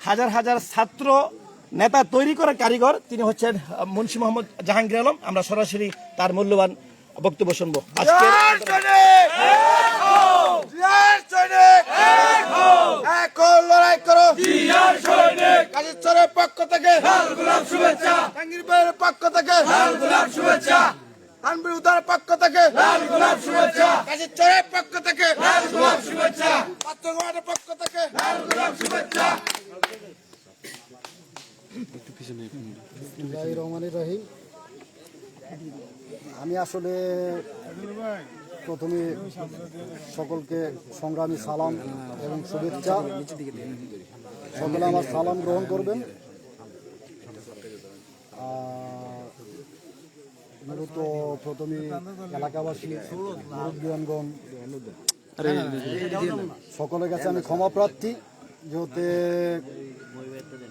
হাজার হাজার ছাত্র নেতা তৈরি করার কারিগর তিনি হচ্ছেন মুন্সি মোহাম্মদ জাহাঙ্গীর আলম। আমরা সরাসরি তার মূল্যবান বক্তব্য শুনব। আজকে জয় সৈনিক! জয় করো কাজীশ্বরের পক্ষ থেকে। ভাইয়ের পক্ষ থেকে। তানভীর উদ্দারের পক্ষ থেকে পক্ষ থেকে। পাত্রগোয়ারের পক্ষ থেকে বিসমিল্লাহির রহমানির রহিম। আমি আসলে প্রথমে সকলকে সংগ্রামী সালাম এবং শুভেচ্ছা। সকলে আমার সালাম গ্রহণ করবেন আর মূলত প্রথমে এলাকাবাসী মুরব্বীগণ সকলের কাছে আমি ক্ষমা প্রার্থী, যেহেতু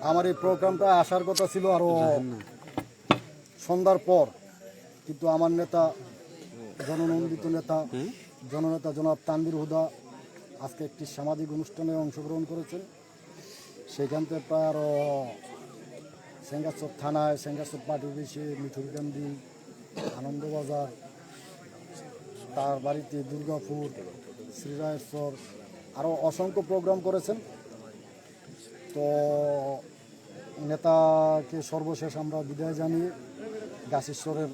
আমার এই প্রোগ্রামটা আসার কথা ছিল আরও সন্ধ্যার পর, কিন্তু আমার নেতা, জননন্দিত নেতা, জননেতা জনাব তানবির হুদা আজকে একটি সামাজিক অনুষ্ঠানে অংশগ্রহণ করেছেন। সেখান থেকে প্রায় আরও সেঙ্গাচর থানায় সেঙ্গাচর পার্টি অফিসে মিঠুরকান্দি আনন্দবাজার, তার বাড়িতে দুর্গাপুর, শ্রীরায়েশ্বর আরও অসংখ্য প্রোগ্রাম করেছেন। তো নেতাকে সর্বশেষ আমরা বিদায় জানিয়ে গাছেশ্বরের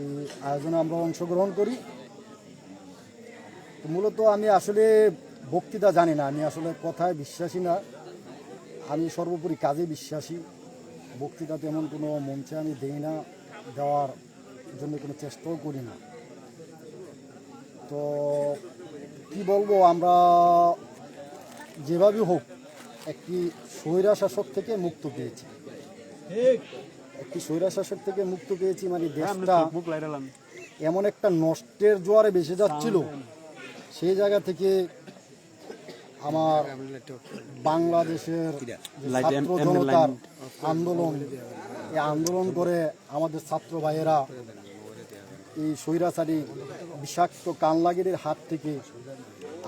এই আয়োজনে আমরা অংশগ্রহণ করি। তো মূলত আমি আসলে বক্তৃতা জানি না, আমি আসলে কথায় বিশ্বাসী না। আমি সর্বোপরি কাজে বিশ্বাসী। বক্তৃতা তেমন কোনো মঞ্চে আমি দেই না, দেওয়ার জন্য কোনো চেষ্টাও করি না। তো কি বলব আমরা যেভাবে হোক একটি স্বৈরা শাসক থেকে মুক্ত পেয়েছি। একটি স্বৈরা শাসক থেকে মুক্ত পেয়েছি মানে দেশটা এমন একটা নষ্টের জোয়ারে বেসে যাচ্ছিল। সেই জায়গা থেকে আমার বাংলাদেশের ছাত্র জনতার আন্দোলন এই আন্দোলন করে আমাদের ছাত্র ভাইয়েরা এই স্বৈরাচারী বিষাক্ত কানলাগিরির হাত থেকে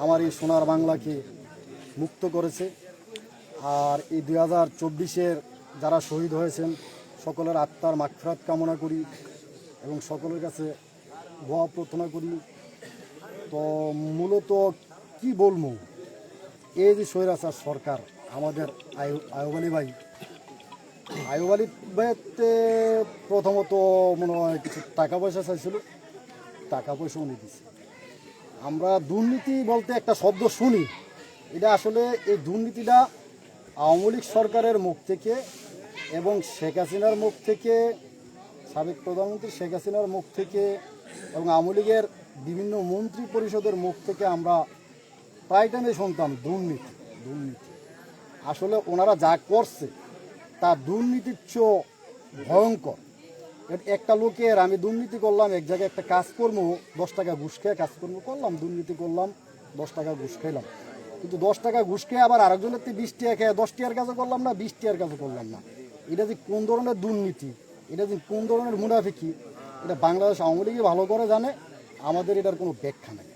আমার এই সোনার বাংলাকে মুক্ত করেছে। আর এই দুই হাজার চব্বিশের যারা শহীদ হয়েছেন, সকলের আত্মার মাগফিরাত কামনা করি এবং সকলের কাছে দোয়া প্রার্থনা করি। তো মূলত কি বলব? এই যে স্বৈরাচার সরকার, আমাদের আয়ু আয়ুব আলী ভাই আয়ুব প্রথমত মনে হয় কিছু টাকা পয়সা চাইছিল। টাকা পয়সা উনি দিছে। আমরা দুর্নীতি বলতে একটা শব্দ শুনি। এটা আসলে এই দুর্নীতিটা আওয়ামী লীগ সরকারের মুখ থেকে এবং শেখ হাসিনার মুখ থেকে, সাবেক প্রধানমন্ত্রী শেখ হাসিনার মুখ থেকে এবং আওয়ামী লীগের বিভিন্ন মন্ত্রী পরিষদের মুখ থেকে আমরা প্রায় টাইমে শুনতাম দুর্নীতি দুর্নীতি। আসলে ওনারা যা করছে তা দুর্নীতির চেয়েও ভয়ঙ্কর। একটা লোকের, আমি দুর্নীতি করলাম, এক জায়গায় একটা কাজ করব, দশ টাকা ঘুষ খেয়ে কাজ করব, করলাম, দুর্নীতি করলাম, দশ টাকা ঘুষ খাইলাম কিন্তু দশ টাকা ঘুষ খেয়ে আবার আরেকজনের থেকে বিশ টাকা খেয়ে দশ টাকার কাজও করলাম না, বিশ টাকার কাজও করলাম না। এটা যে কোন ধরনের দুর্নীতি, এটা যে কোন ধরনের মুনাফিকি, এটা বাংলাদেশ আওয়ামী লীগই ভালো করে জানে, আমাদের এটার কোনো ব্যাখ্যা নেই।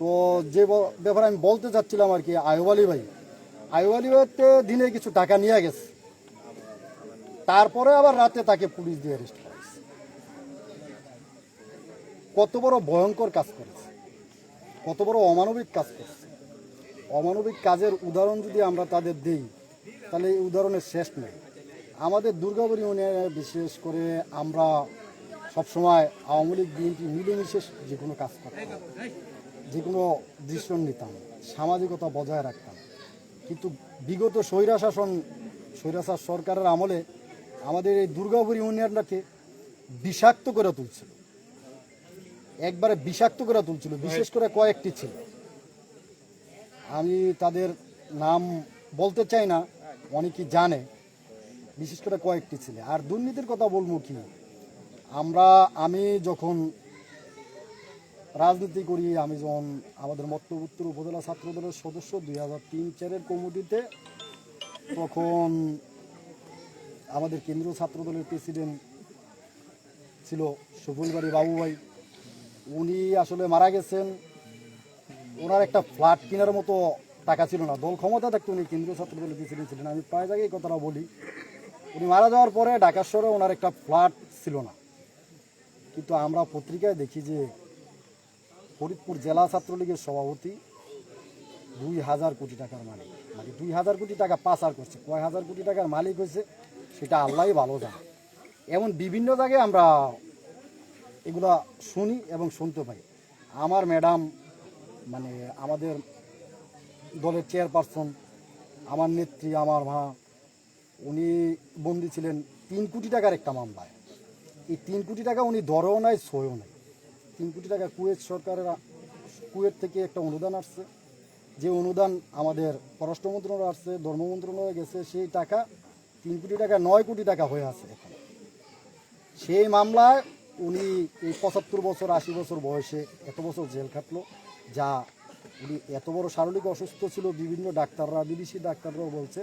তো যে ব্যাপারে আমি বলতে চাচ্ছিলাম আর কি, আয়ুব আলী ভাই। আয়ুব আলী ভাইতে দিনে কিছু টাকা নিয়ে গেছে। তারপরে আবার রাতে তাকে পুলিশ দিয়ে অ্যারেস্ট করেছে কত বড় ভয়ঙ্কর কাজ করেছে। কত বড় অমানবিক কাজ করেছে। অমানবিক কাজের উদাহরণ যদি আমরা তাদের দেই, তাহলে এই উদাহরণের শেষ নেই। আমাদের দুর্গাপুর ইউনিয়নে বিশেষ করে আমরা সবসময় আওয়ামী লীগ, বিএনপি মিলেমিশে যে কোনো কাজ করতাম যে কোনো দৃশ্য নিতাম, সামাজিকতা বজায় রাখতাম। কিন্তু বিগত স্বৈরা শাসন স্বৈরাচার সরকারের আমলে আমাদের এই দুর্গাপুর ইউনিয়নটাকে বিষাক্ত করে তুলছিল। একবারে বিষাক্ত করে তুলছিল, বিশেষ করে কয়েকটি ছিল। আমি তাদের নাম বলতে চাই না অনেকেই জানে, বিশেষ করে কয়েকটি ছিল। আর দুর্নীতির কথা বলব কি? আমরা, আমি যখন রাজনীতি করি, আমি যখন আমাদের মত্ত উপজেলা ছাত্র দলের সদস্য দুই হাজার তিন চারের কমিটিতে, তখন আমাদের কেন্দ্রীয় ছাত্র দলের প্রেসিডেন্ট ছিল সুফুলবাড়ি বাবুভাই। উনি আসলে মারা গেছেন। ওনার একটা ফ্ল্যাট কেনার মতো টাকা ছিল না। দল ক্ষমতা থাকতে উনি কেন্দ্রীয় ছাত্র দলের প্রেসিডেন্ট ছিলেন। আমি প্রায় জায়গায় কথাটা বলি। উনি মারা যাওয়ার পরে ঢাকা শহরে ওনার একটা ফ্ল্যাট ছিল না। কিন্তু আমরা পত্রিকায় দেখি যে ফরিদপুর জেলা ছাত্রলীগের সভাপতি দুই হাজার কোটি টাকার মালিক। মানে দুই হাজার কোটি টাকা পাচার করছে। কয় হাজার কোটি টাকার মালিক হয়েছে? সেটা আল্লাহই ভালো জানে। এমন বিভিন্ন জায়গায় আমরা এগুলা শুনি এবং শুনতে পাই। আমার ম্যাডাম মানে আমাদের দলের চেয়ারপারসন, আমার নেত্রী, আমার মা, উনি বন্দি ছিলেন তিন কোটি টাকার একটা মামলায়। এই তিন কোটি টাকা উনি দরেও নাই সয়েও নাই। তিন কোটি টাকা কুয়েত সরকারের, কুয়েত থেকে একটা অনুদান আসছে। যে অনুদান আমাদের পররাষ্ট্র মন্ত্রণালয় আসছে, ধর্ম মন্ত্রণালয়ে গেছে, সেই টাকা তিন কোটি টাকা, নয় কোটি টাকা হয়ে আছে এখন। সেই মামলায় উনি এই পঁচাত্তর বছর, আশি বছর বয়সে এত বছর জেল খাটলো, যা উনি এত বড় শারীরিক অসুস্থ ছিল, বিভিন্ন ডাক্তাররা, বিদেশি ডাক্তাররাও বলছে,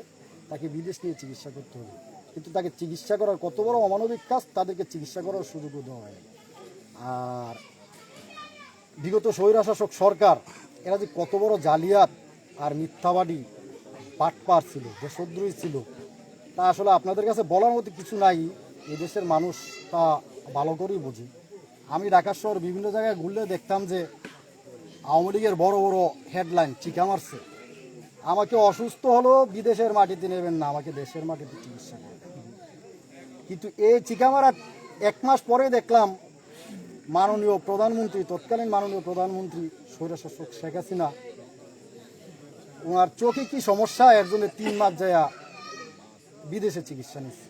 তাকে বিদেশ নিয়ে চিকিৎসা করতে হবে। কিন্তু তাকে চিকিৎসা করার কত বড় অমানবিক কাজ, তাদেরকে চিকিৎসা করার সুযোগও দেওয়া হয়নি। আর বিগত স্বৈরাশাসক সরকার, এরা যে কত বড় জালিয়াত আর মিথ্যাবাদী পাটপার ছিল, দেশদ্রোহী ছিল তা আসলে আপনাদের কাছে বলার মতো কিছু নাই। এদেশের মানুষ তা ভালো করেই বুঝি। আমি ঢাকা শহর বিভিন্ন জায়গায় ঘুরলে দেখতাম যে আওয়ামী লীগের বড় বড় হেডলাইন চিকা মারছে। আমাকে অসুস্থ হলো বিদেশের মাটিতে নেবেন না, আমাকে দেশের মাটিতে চিকিৎসা করবেন কিন্তু এই চিকা মারার এক মাস পরে দেখলাম মাননীয় প্রধানমন্ত্রী, তৎকালীন মাননীয় প্রধানমন্ত্রী স্বৈরশাসক শেখ হাসিনা ওনার চোখে কি সমস্যা, এর জন্য তিন মাস যায়া বিদেশে চিকিৎসা নিচ্ছে।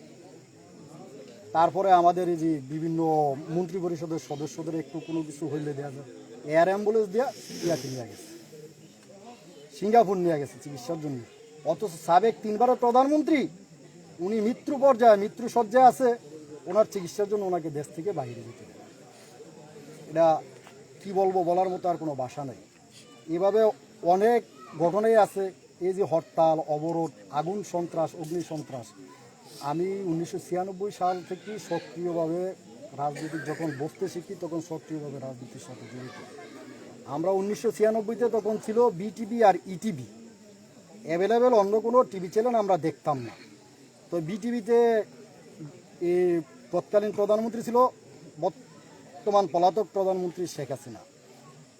তারপরে আমাদের এই যে বিভিন্ন মন্ত্রী পরিষদের সদস্যদের একটু কোনো কিছু হইলে দেওয়া যায়। এয়ার অ্যাম্বুলেন্স দেওয়া ইয়াকে নিয়ে গেছে। সিঙ্গাপুর নিয়ে গেছে চিকিৎসার জন্য। অথচ সাবেক তিনবারের প্রধানমন্ত্রী, উনি মৃত্যু পর্যায়ে, মৃত্যু সজ্জায় আছে, ওনার চিকিৎসার জন্য ওনাকে দেশ থেকে বাইরে যেতে এটা কি বলব বলার মতো আর কোনো বাসা নেই। এভাবে অনেক ঘটনাই আছে এই যে হরতাল, অবরোধ, আগুন সন্ত্রাস, অগ্নি সন্ত্রাস, আমি উনিশশো ছিয়ানব্বই সাল থেকে সক্রিয়ভাবে রাজনীতি যখন বসতে শিখি, তখন সক্রিয়ভাবে রাজনীতির সাথে জড়িত। আমরা উনিশশো ছিয়ানব্বইতে তখন ছিল বিটিভি আর ইটিভি। অ্যাভেলেবেল অন্য কোনো টিভি চ্যানেল আমরা দেখতাম না। তো বিটিভিতে তৎকালীন প্রধানমন্ত্রী ছিল, বর্তমান পলাতক প্রধানমন্ত্রী শেখ হাসিনা।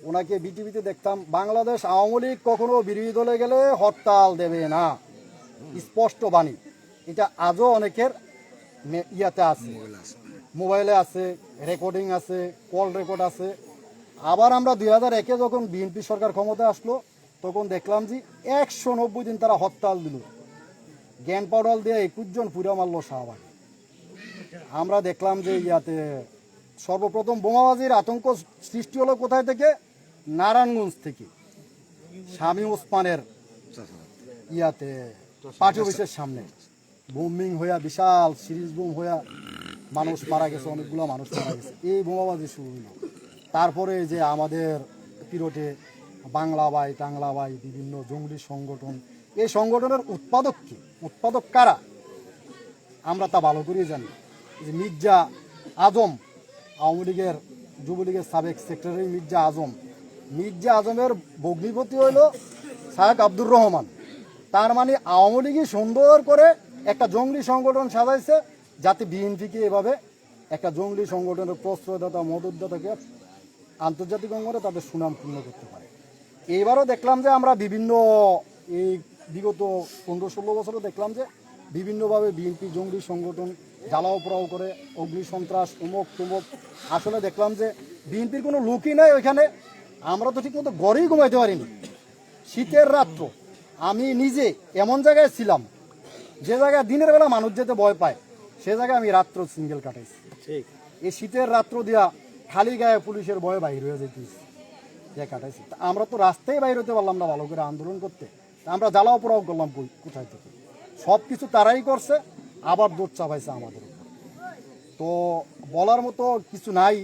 ওনাকে বিটিভিতে দেখতাম বাংলাদেশ আওয়ামী লীগ কখনো বিরোধী দলে গেলে হরতাল দেবে না। স্পষ্ট বাণী। এটা আজও অনেকের ইয়াতে আছে। মোবাইলে আছে। রেকর্ডিং আছে কল রেকর্ড আছে। আবার আমরা দুই হাজার একে যখন বিএনপি সরকার ক্ষমতা আসলো তখন দেখলাম যে একশো নব্বই দিন তারা হরতাল দিল। জ্ঞান পাউডাল দিয়ে একুশ জন পুরা মারলো শাহবাগ। আমরা দেখলাম যে ইয়াতে সর্বপ্রথম বোমাবাজির আতঙ্ক সৃষ্টি হলো কোথায় থেকে? নারায়ণগঞ্জ থেকে স্বামী ওসমানের ইয়াতে পার্টি অফিসের সামনে। বোমিং হইয়া বিশাল সিরিজ বোম হইয়া মানুষ মারা গেছে, অনেকগুলো মানুষ মারা গেছে। এই বোমাবাজি শুরু হইল। তারপরে যে আমাদের পিরোটে বাংলা বাই টাংলা বাই বিভিন্ন জঙ্গলি সংগঠন, এই সংগঠনের উৎপাদক কি? উৎপাদক কারা? আমরা তা ভালো করেই জানি। যে মির্জা আজম, আওয়ামী লীগের যুবলীগের সাবেক সেক্রেটারি মির্জা আজম মির্জা আজমের ভগ্নিপতি হইল শাহেক আব্দুর রহমান। তার মানে আওয়ামী লীগই সুন্দর করে একটা জঙ্গলি সংগঠন সাজাইছে, যাতে বিএনপিকে এভাবে একটা জঙ্গলি সংগঠনের প্রশ্রয়দাতা, মদতদাতাকে আন্তর্জাতিক অঙ্গনে তাদের সুনাম পূর্ণ করতে পারে। এইবারও দেখলাম যে আমরা বিভিন্ন, এই বিগত পনেরো ষোলো বছরে দেখলাম যে বিভিন্নভাবে বিএনপি জঙ্গি সংগঠন জ্বালাও পোড়াও করে অগ্নি সন্ত্রাস উমক তুমক আসলে দেখলাম যে বিএনপির কোনো লোকই নাই ওইখানে। আমরা তো ঠিকমতো গড়েই ঘুমাইতে পারিনি। শীতের রাত্র। আমি নিজে এমন জায়গায় ছিলাম যে জায়গায় দিনের বেলা মানুষ যেতে ভয় পায় সে জায়গায় আমি রাত্র সিঙ্গেল কাটাইছি। ঠিক। এই শীতের রাত্র দিয়া খালি গায়ে পুলিশের ভয়ে বাইর হয়ে যেতেছি যে কাটাইছি। তা আমরা তো রাস্তায় বাইর হতে পারলাম না ভালো করে আন্দোলন করতে। তা আমরা জ্বালাও পোড়াও করলাম কোথায় থেকে? সব কিছু তারাই করছে আবার দোষ চাপাইছে আমাদের তো বলার মতো কিছু নাই।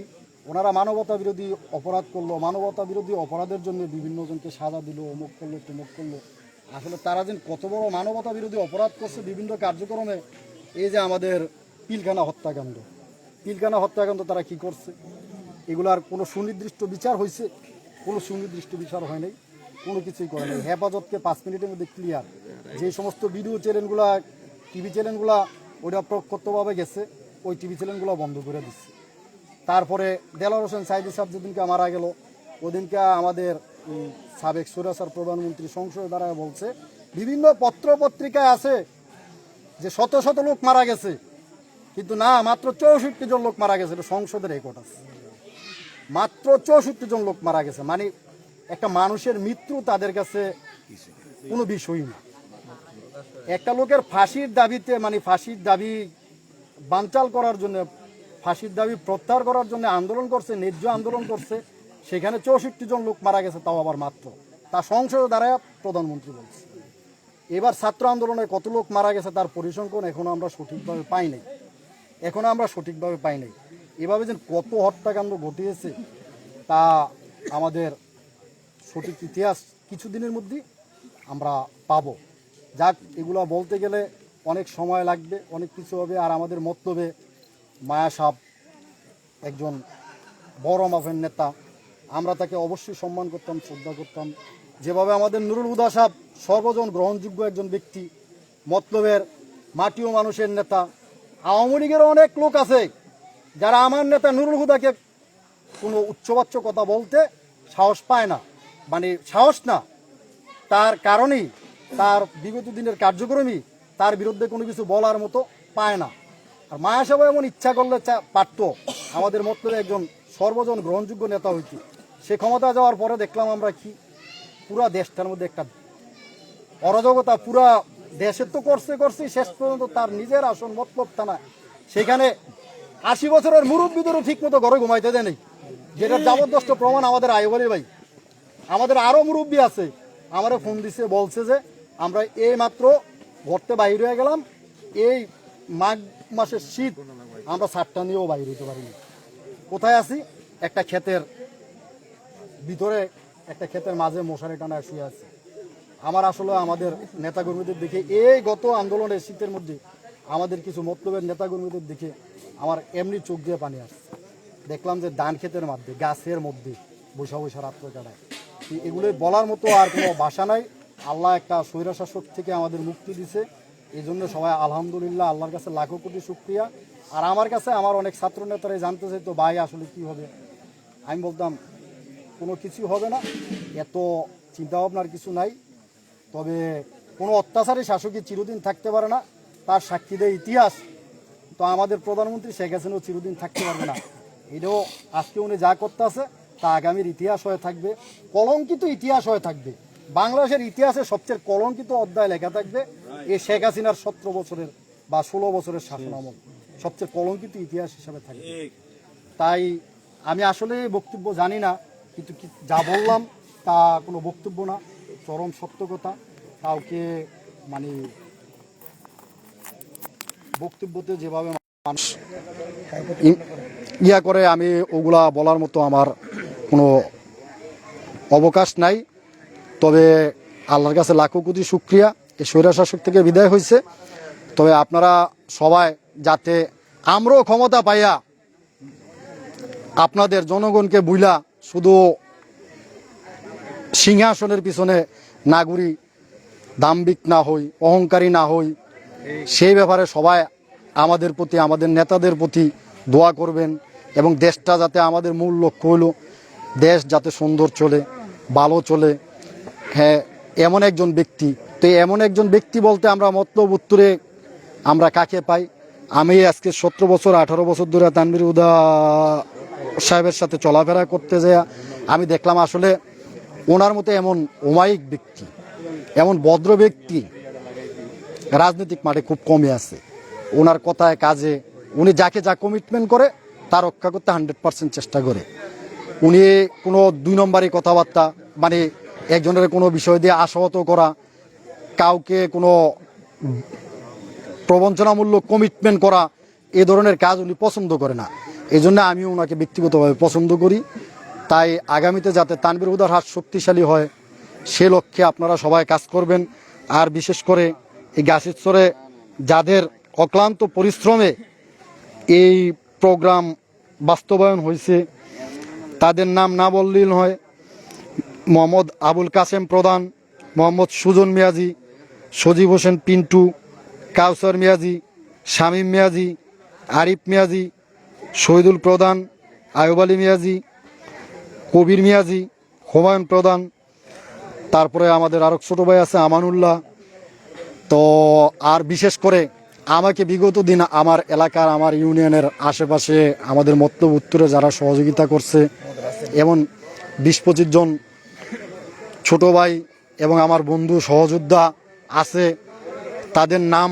ওনারা মানবতা বিরোধী অপরাধ করল, মানবতা বিরোধী অপরাধের জন্য বিভিন্ন জনকে সাজা দিল, অমুক করল, তমুক করল। আসলে তারা যেন কত বড় মানবতা বিরোধী অপরাধ করছে বিভিন্ন কার্যক্রমে, এই যে আমাদের পিলখানা হত্যাকাণ্ড। পিলখানা হত্যাকাণ্ড তারা কি করছে? এগুলার কোনো সুনির্দিষ্ট বিচার হয়েছে কোনো সুনির্দিষ্ট বিচার হয় নাই, কোনো কিছুই করে নাই। হেফাজতকে পাঁচ মিনিটের মধ্যে ক্লিয়ার যে সমস্ত ভিডিও চ্যানেলগুলা টিভি চ্যানেলগুলা ওইটা প্রত্যক্ষভাবে গেছে, ওই টিভি চ্যানেলগুলো বন্ধ করে দিচ্ছে। তারপরে দেলার হোসেন সাইদি সাহেব যেদিনকে মারা গেল, ওদিনকে আমাদের সাবেক সুরাসার প্রধানমন্ত্রী সংসদ দ্বারা বলছে, বিভিন্ন পত্র পত্রিকায় আছে যে শত শত লোক মারা গেছে, কিন্তু না, মাত্র চৌষট্টি জন লোক মারা গেছে, এটা সংসদের রেকর্ড আছে। মাত্র চৌষট্টি জন লোক মারা গেছে মানে একটা মানুষের মৃত্যু তাদের কাছে কোনো বিষয়ই না। একটা লোকের ফাঁসির দাবিতে মানে ফাঁসির দাবি বানচাল করার জন্য ফাঁসির দাবি প্রত্যাহার করার জন্য আন্দোলন করছে, ন্যায্য আন্দোলন করছে, সেখানে চৌষট্টি জন লোক মারা গেছে, তাও আবার মাত্র। তা সংসদ দ্বারা প্রধানমন্ত্রী বলছে এবার ছাত্র আন্দোলনে কত লোক মারা গেছে তার পরিসংখ্যান এখনও আমরা সঠিকভাবে পাই নাই। এখনও আমরা সঠিকভাবে পাই নাই। এভাবে যে কত হত্যাকাণ্ড ঘটিয়েছে, তা আমাদের সঠিক ইতিহাস কিছুদিনের মধ্যেই আমরা পাব। যাক, এগুলো বলতে গেলে অনেক সময় লাগবে, অনেক কিছু হবে, আর আমাদের মতলবে মায়া সাহ একজন বড় মাফের নেতা। আমরা তাকে অবশ্যই সম্মান করতাম, শ্রদ্ধা করতাম। যেভাবে আমাদের নুরুল হুদা সাহ সর্বজন গ্রহণযোগ্য একজন ব্যক্তি, মতলবের মাটিও মানুষের নেতা। আওয়ামী লীগেরও অনেক লোক আছে যারা আমার নেতা নুরুল হুদাকে কোনো উচ্চবাচ্য কথা বলতে সাহস পায় না। মানে সাহস না। তার কারণেই তার বিগত দিনের কার্যক্রমই তার বিরুদ্ধে কোনো কিছু বলার মতো পায় না। আর মায়া সাহেব এমন ইচ্ছা করলে পারতো। আমাদের মতলবে একজন সর্বজন গ্রহণযোগ্য নেতা হইতে। সে ক্ষমতা যাওয়ার পরে দেখলাম আমরা কি, পুরা দেশটার মধ্যে একটা অরাজকতা, পুরা দেশের তো করছে করছে, শেষ পর্যন্ত তার নিজের আসন মতলব থানা। সেখানে আশি বছরের মুরব্বীদেরও ঠিক মতো ঘরে ঘুমাইতে দেয় নেই। যেটা যাবদস্ত প্রমাণ আমাদের আইবলি ভাই। আমাদের আরও মুরব্বী আছে। আমারে ফোন দিছে, বলছে যে আমরা এই মাত্র ঘরতে বাইরে হয়ে গেলাম। এই মাঘ মাসের শীত, আমরা সাতটা নিয়েও বাইরে হইতে পারিনি। কোথায় আছি? একটা ক্ষেতের ভিতরে, একটা ক্ষেতের মাঝে মশারি টানায় শুয়ে আছে। আমার আসলে আমাদের নেতাকর্মীদের দেখে, এই গত আন্দোলনের শীতের মধ্যে আমাদের কিছু মতলবের নেতাকর্মীদের দেখে আমার এমনি চোখ দিয়ে পানি আসছে। দেখলাম যে ধান ক্ষেতের মধ্যে, গাছের মধ্যে বৈশা বৈশা রাত্র কাটায়। এগুলো বলার মতো আর কোনো ভাষা নাই। আল্লাহ একটা স্বৈরাশাসক থেকে আমাদের মুক্তি দিছে। এই জন্য সবাই আলহামদুলিল্লাহ, আল্লাহর কাছে লাখো কোটি শুক্রিয়া। আর আমার কাছে আমার অনেক ছাত্র নেতারাই জানতে চাইতো ভাই, আসলে কি হবে? আমি বলতাম, কোনো কিছু হবে না, এত চিন্তা ভাবনার কিছু নাই। তবে কোনো অত্যাচারী শাসকই চিরদিন থাকতে পারে না, তার সাক্ষী দেয় ইতিহাস। তো আমাদের প্রধানমন্ত্রী শেখ হাসিনাও চিরদিন থাকতে পারবে না। এটাও আজকে উনি যা করতে আছে, তা আগামীর ইতিহাস হয়ে থাকবে, কলঙ্কিত ইতিহাস হয়ে থাকবে। বাংলাদেশের ইতিহাসে সবচেয়ে কলঙ্কিত অধ্যায় লেখা থাকবে এই শেখ হাসিনার সতেরো বছরের বা ষোলো বছরের শাসন আমল। সবচেয়ে কলঙ্কিত ইতিহাস হিসাবে থাকবে। তাই আমি আসলে বক্তব্য জানি না কিন্তু যা বললাম তা কোনো বক্তব্য না চরম সত্য কথা। কাউকে মানে বক্তব্যতে যেভাবে মানুষ ইয়া করে আমি ওগুলা বলার মতো আমার কোনো অবকাশ নাই। তবে আল্লাহর কাছে লাখো কোটি শুক্রিয়া। এই স্বৈরাশাসক থেকে বিদায় হয়েছে তবে আপনারা সবাই যাতে আমরাও ক্ষমতা পাইয়া আপনাদের জনগণকে বুইলা শুধু সিংহাসনের পিছনে নাগরিক দাম্বিক না হই, অহংকারী না হই, সেই ব্যাপারে সবাই আমাদের প্রতি, আমাদের নেতাদের প্রতি দোয়া করবেন এবং দেশটা যাতে আমাদের মূল লক্ষ্য হলো দেশ যাতে সুন্দর চলে, ভালো চলে। হ্যাঁ এমন একজন ব্যক্তি। তো এমন একজন ব্যক্তি বলতে আমরা মতলব উত্তরে আমরা কাকে পাই? আমি আজকে সতেরো বছর, আঠারো বছর ধরে তানবির উদা সাহেবের সাথে চলাফেরা করতে যাই আমি দেখলাম আসলে ওনার মতো এমন অমায়িক ব্যক্তি, এমন ভদ্র ব্যক্তি রাজনৈতিক মাঠে খুব কমে আছে। ওনার কথায় কাজে, উনি যাকে যা কমিটমেন্ট করে, তা রক্ষা করতে হান্ড্রেড পার্সেন্ট চেষ্টা করে। উনি কোনো দুই নম্বরই কথাবার্তা মানে একজনের কোনো বিষয় দিয়ে আশাহত করা, কাউকে কোনো প্রবঞ্চনামূলক কমিটমেন্ট করা, এ ধরনের কাজ উনি পছন্দ করে না। এই জন্য আমি ওনাকে ব্যক্তিগতভাবে পছন্দ করি। তাই আগামীতে যাতে তানবির উদার হাত শক্তিশালী হয়, সে লক্ষ্যে আপনারা সবাই কাজ করবেন। আর বিশেষ করে এই গাছেশ্বরে যাদের অক্লান্ত পরিশ্রমে এই প্রোগ্রাম বাস্তবায়ন হয়েছে, তাদের নাম না বললেই হয় মোহাম্মদ আবুল কাসেম প্রধান, মোহাম্মদ সুজন মিয়াজি, সজীব হোসেন পিন্টু, কাউসার মিয়াজি, শামীম মিয়াজি, আরিফ মিয়াজি, শহীদুল প্রধান, আয়ুব আলী মিয়াজি, কবির মিয়াজি, হুমায়ুন প্রধান, তারপরে আমাদের আরও ছোটো ভাই আছে আমানুল্লাহ। তো আর বিশেষ করে আমাকে বিগত দিন আমার এলাকার, আমার ইউনিয়নের আশেপাশে আমাদের মতলব উত্তরে যারা সহযোগিতা করছে, এমন বিশ পঁচিশ জন ছোট ভাই এবং আমার বন্ধু সহযোদ্ধা আছে। তাদের নাম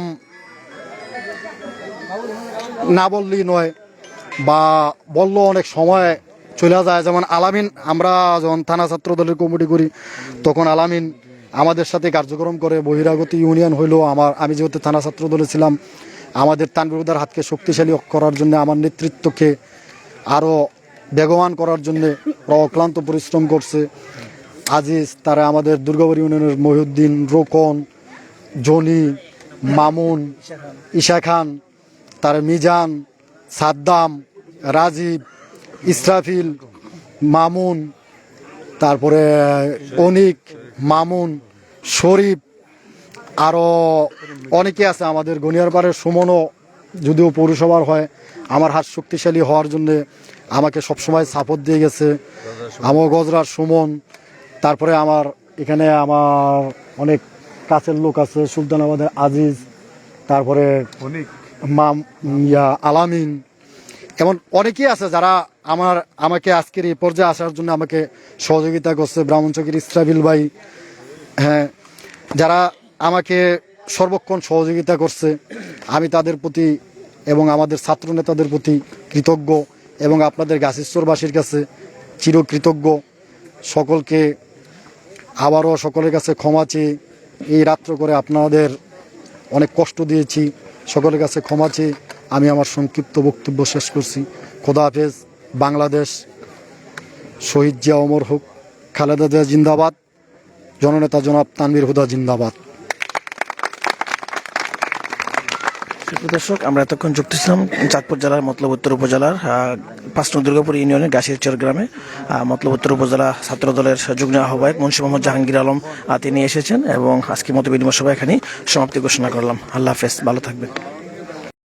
না বললেই নয় বা বলল অনেক সময় চলে যায়। যেমন আলামিন, আমরা যখন থানা ছাত্র দলের কমিটি করি, তখন আলামিন আমাদের সাথে কার্যক্রম করে। বহিরাগত ইউনিয়ন হইল আমার, আমি যেহেতু থানা ছাত্র দলে ছিলাম, আমাদের তানবিরুদার হাতকে শক্তিশালী করার জন্য, আমার নেতৃত্বকে আরও বেগবান করার জন্য অক্লান্ত পরিশ্রম করছে। আজিজ, তারা আমাদের দুর্গাপুর ইউনিয়নের মহিউদ্দিন রোকন জনি, মামুন, ঈশা খান, তার মিজান, সাদ্দাম, রাজীব, ইসরাফিল, মামুন, তারপরে, অনিক, মামুন, শরীফ আরও অনেকে আছে আমাদের গনিয়ারপাড়ের সুমনও যদিও পৌরসভার হয়, আমার হাত শক্তিশালী হওয়ার জন্যে আমাকে সবসময় সাপোর্ট দিয়ে গেছে। আমার গজরার সুমন তারপরে আমার এখানে আমার অনেক কাছের লোক আছে সুলতানাবাদের আজিজ তারপরে মাম ইয়া আলামিন। এমন অনেকেই আছে যারা আমার আমাকে আজকের এই পর্যায়ে আসার জন্য আমাকে সহযোগিতা করছে ব্রাহ্মণ ব্রাহ্মণচকের ইসরাবিল ভাই হ্যাঁ যারা আমাকে সর্বক্ষণ সহযোগিতা করছে। আমি তাদের প্রতি এবং আমাদের ছাত্র নেতাদের প্রতি কৃতজ্ঞ এবং আপনাদের গাছেশ্বরবাসীর কাছে চিরকৃতজ্ঞ। সকলকে আবারও সকলের কাছে ক্ষমা চেয়ে এই রাত্র করে আপনাদের অনেক কষ্ট দিয়েছি। সকলের কাছে ক্ষমা চেয়ে আমি আমার সংক্ষিপ্ত বক্তব্য শেষ করছি। খোদা বাংলাদেশ শহীদ জিয়া অমর হোক, খালেদা জিয়া জিন্দাবাদ, জননেতা জনাব তানভীর হুদা জিন্দাবাদ। দর্শক, আমরা এতক্ষণ যুক্ত ছিলাম চাঁদপুর জেলার মতলব উত্তর উপজেলার পাঁচনো দুর্গাপুর ইউনিয়নের গাছিরচর গ্রামে। মতলব উত্তর উপজেলা ছাত্র দলের যুগ্ম আহ্বায়ক মুন্সী মোহাম্মদ জাহাঙ্গীর আলম তিনি এসেছেন এবং আজকে মতো বিনিময় সভা এখানেই সমাপ্তি ঘোষণা করলাম। আল্লাহ হাফেজ, ভালো থাকবেন।